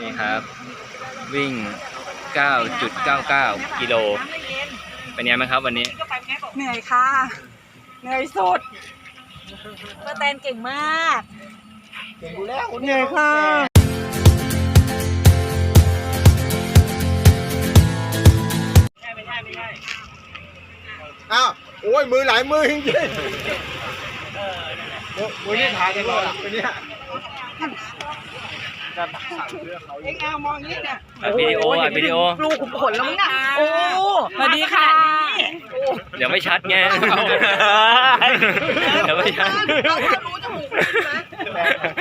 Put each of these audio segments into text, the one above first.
นี่ครับ วิ่ง 9.99 กิโล เป็นไงบ้างครับวันนี้ เหนื่อยค่ะ เหนื่อยสุดป้าแตนเก่งมากเหนื่อยค่ะอ้าวโอ้ยมือหลายมือจริงๆมือนี่ถ่ายกันเลยมือนี่เอ็งเอามองนี้เนี่ยอัดวิดีโออัดวิดีโอลูกขุมขนแล้วมั้งน่ะโอ้สวัสดีค่ะเดี๋ยวไม่ชัดไงเดี๋ยวไม่ชัดเรารู้จมูกนะ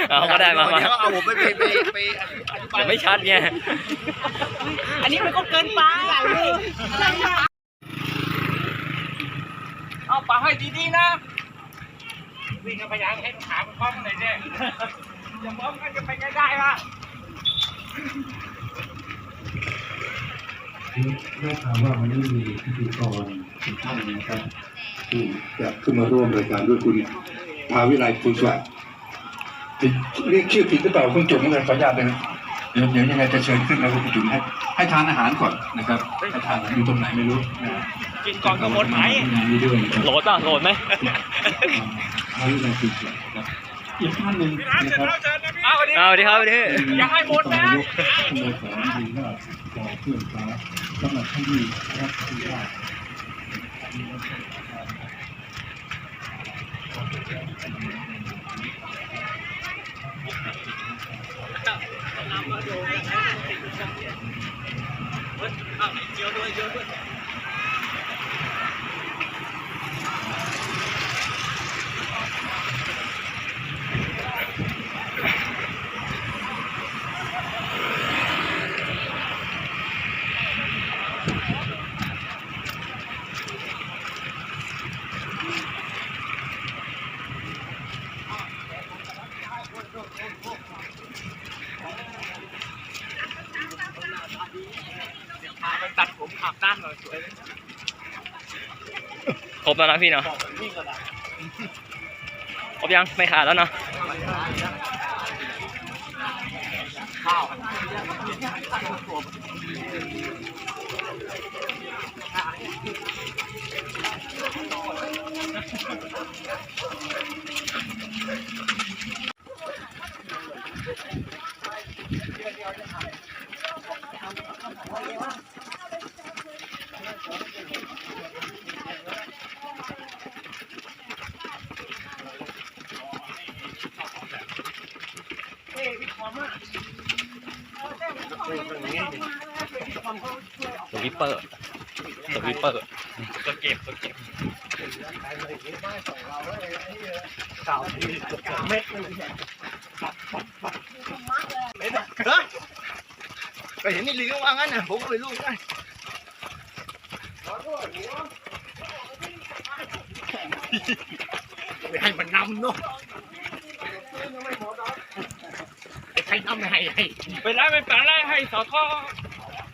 เอาก็ได้มามาเดี๋ยวเอาผมไปไปไปไปอธิบายเดี๋ยวไม่ชัดไงอันนี้มันก็เกินไปเอาปากให้ดีๆนะวิ่งกันไปยังให้ขามันคล้องหน่อยเนี่ย อย่ามองกันจะไปไกลได้ละได้ข่าวว่าวันนี้มีพิธีกรทุกท่านนะครับที่จะขึ้นมาร่วมรายการด้วยคุณภาวิไลคุณสวัสดิ์เรียกชื่อผิดหรือเปล่าคุณจุ๋มเลยขออนุญาตเลยเดี๋ยวเดี๋ยวยังไงจะเชิญขึ้นแล้วคุณจุ๋มให้ให้ทานอาหารก่อนนะครับให้ทานอยู่ตรงไหนไม่รู้นะกินก่อนก็หมดไหมงานนี้ด้วยนะครับโหลดป่ะโหลดไหมภาวิไลคุณสวัสดิ์นะครับ อีกท่านหนึ่งนะครับเอาดีครับดีอย่าให้หมดนะสโมสรดีว่าขอเพื่อนฟ้าสำหรับท่านที่รับที่ว่าตัดผมอาบน้ำหน่อยสวย คร บแล้วนะพี่เนาะครบยังไม่ขาดแล้วเนาะ เปอร์ตัววิปเปอร์ตัวเก็บตัวเก็บก็เห็นนี่ลีก็ว่างั้นนะผมก็ไปลูกได้ไม่ให้มันนำเนาะไอ้ใครนำไม่ให้ให้เวลาไปปังไล่ให้สอทอ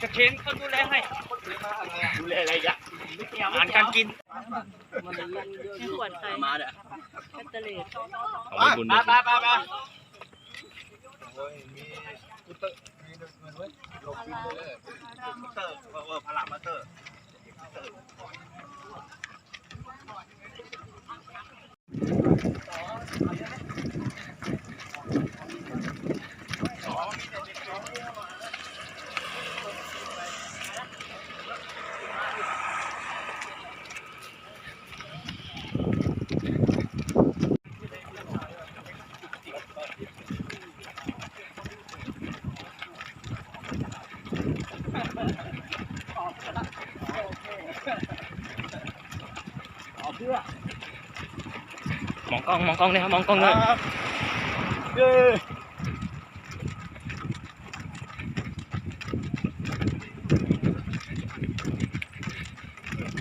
กระเชนเขาดูแลให้ ดูแลอะไรอะอาหารการกินไม่ขวดใครมาเด้อก็ตะเลดเอาไปบุญไปไปไปไปพลังมาเตอร์ กล้องมองกล้องเลยครับมองกล้องเลย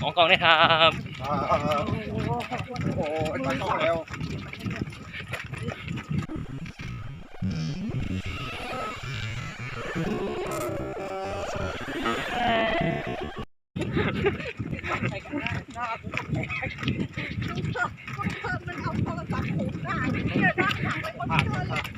มองกล้องเลยครับโอ้ยมันเข้าแล้ว เ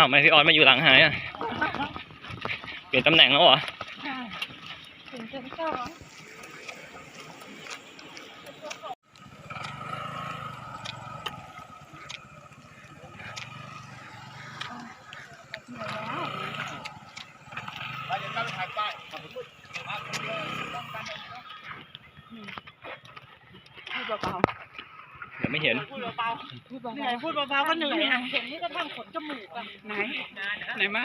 อ้าวไม่พี่ออนมาอยู่หลังหายอะเปลี่ยนตำแหน่งแล้วเหรอถึงจะสองไปเดี๋ยว ตั้งถ่ายป้ายพูดเบาเดี๋ยวไม่เห็นๆพูดเบาๆเหนื่อยพูดเบาๆก็เหนื่อยนะเห็นนี่ก็ทั้งขนจมูกอะไหน ไหนมา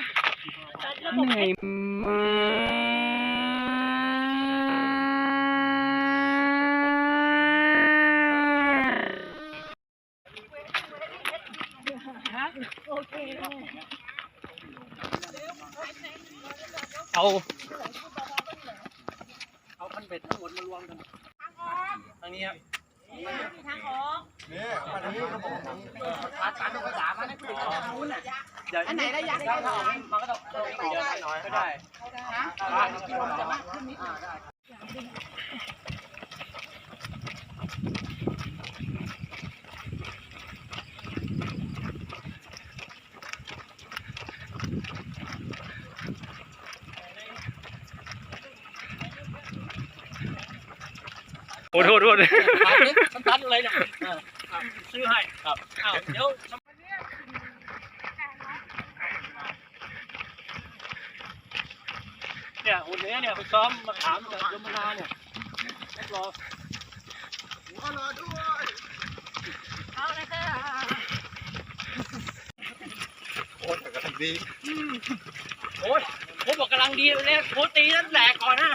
เหนื่อยมาเอาเอาคันเบ็ดทั้งหมดมารวมกันทางนี้ครับ นี่ยมาทางนี้ครับผมขาตันภาษามันให้คุยกันทางนู้นอะอันไหนระยะถ้าเอามันก็ต้องเยอะหน่อยก็ได้โอ้โหโทษโทษมันตัดอะไรเนี่ยซื้อให้ครับอ้าวเดี๋ยวเนี่ยวันนี้เนี่ยไปซ้อมมาถามกับยมนาเนี่ยรับรอรอด้วยเอาเลยค่ะโอ้แต่ก็ทำดีโอ้ยผมบอกกำลังดีเลยโคตีนั่นแหลกก่อนนะ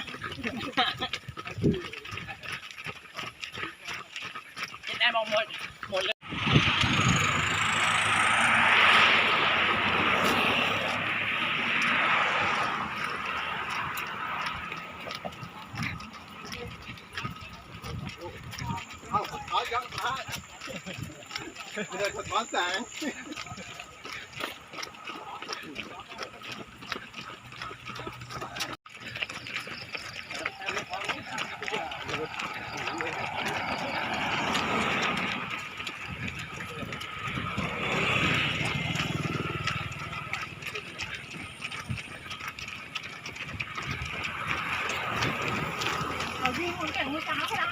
เห็นแองหมดหมดเลย เอาเอายังมาไม่ได้สะท้อนแสง เอาที่คนแก่งมือจ้าก็ได้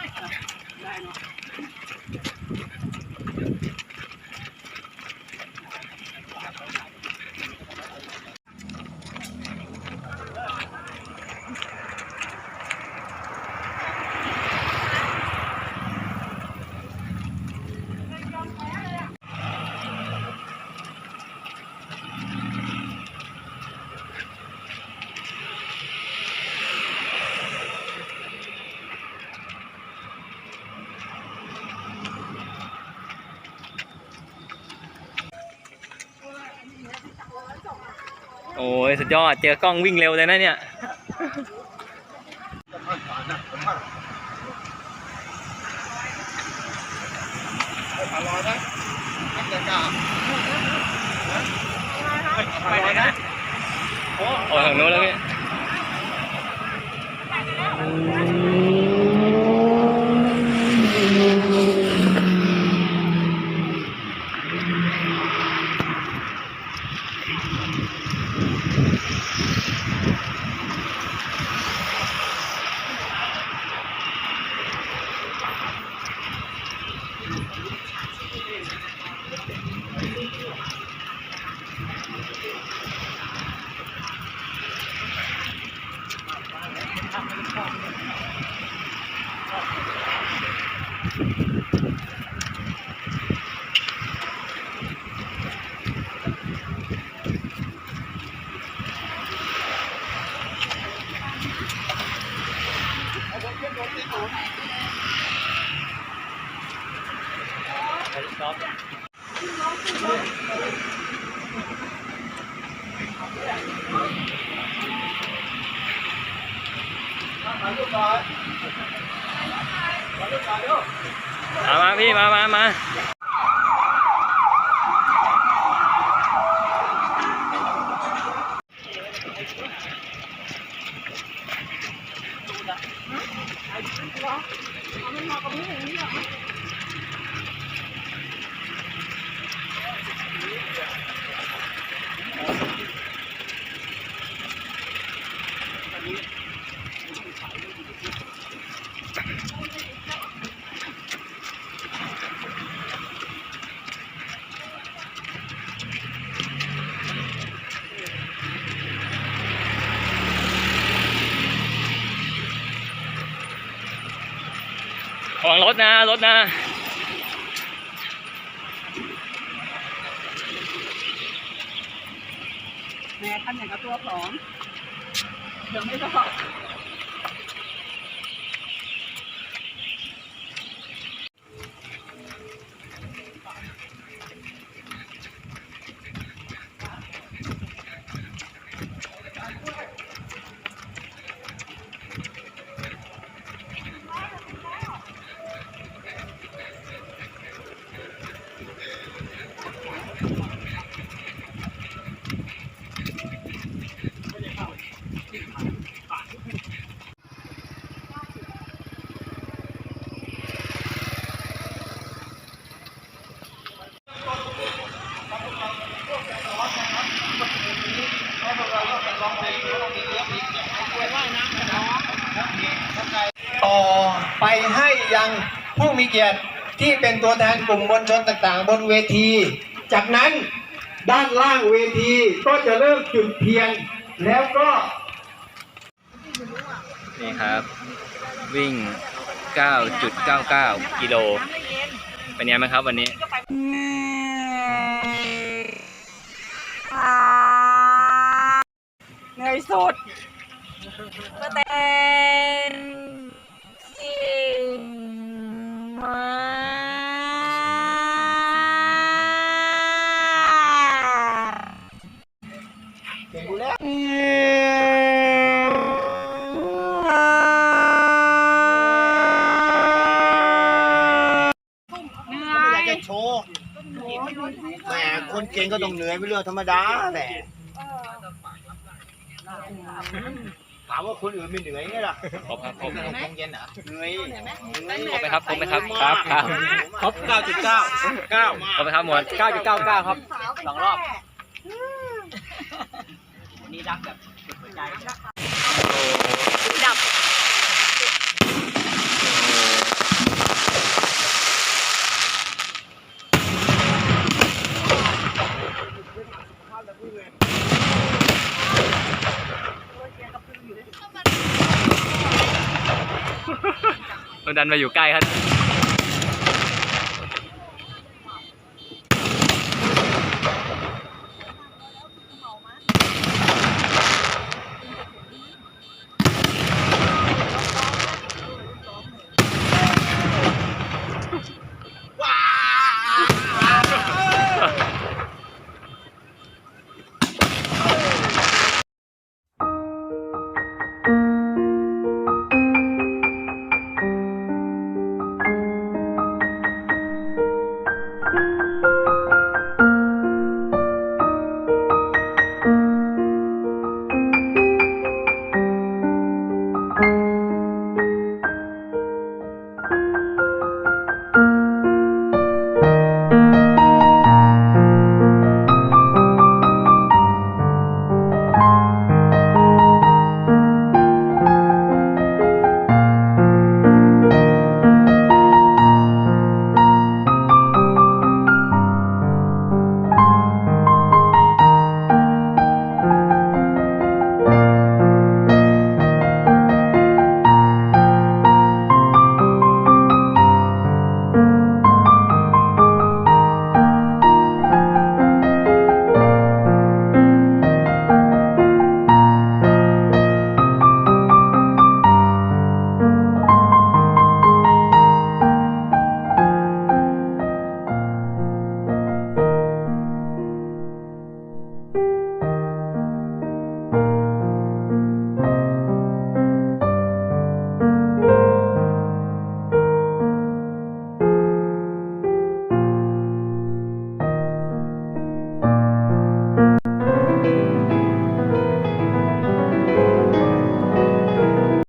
โอ้ ยสุดยอด เจอกล้องวิ่งเร็วเลยนะเนี่ยอร่อยนะบรรยากาศไปไหนนะโอ้ทางโน้นแล้วพี่ มามาพี่มามามา ระวัง รถนะ รถนะ แม่ทำอย่างกับตัวผอมเดี๋ยวไม่บอก ต่อไปให้ยังผู้ มีเกียรติที่เป็นตัวแทนกลุ่มมวลชนต่างๆ บนเวที จากนั้นด้านล่างเวทีก็จะเริ่มจุดเทียนแล้วก็นี่ครับ วิ่ง 9.99 กิโล เป็นไงบ้างครับวันนี้เหนื่อยสุดเมื่อแตนกิ่งไมา เก่งดูแล้ว เหนื่ ไม่ อ อยาก ย จะโชว์ แหมคนเก่งก็ต้องเหนื่อยเป็นเรื่องธรรมดาแหละถามว่าคนอื่นไม่เหนื่อยไงล่ะครบครับครบหกโมงเย็นเหรอเหนื่อยครบไหมครับครบไหมครับครับครับครบเก้าจุดเก้าเก้าครบไหมครับหมวดเก้าจุดเก้าเก้าครับสองรอบนี่รักแบบสุดหัวใจดับ มันดันมาอยู่ใกล้ครับ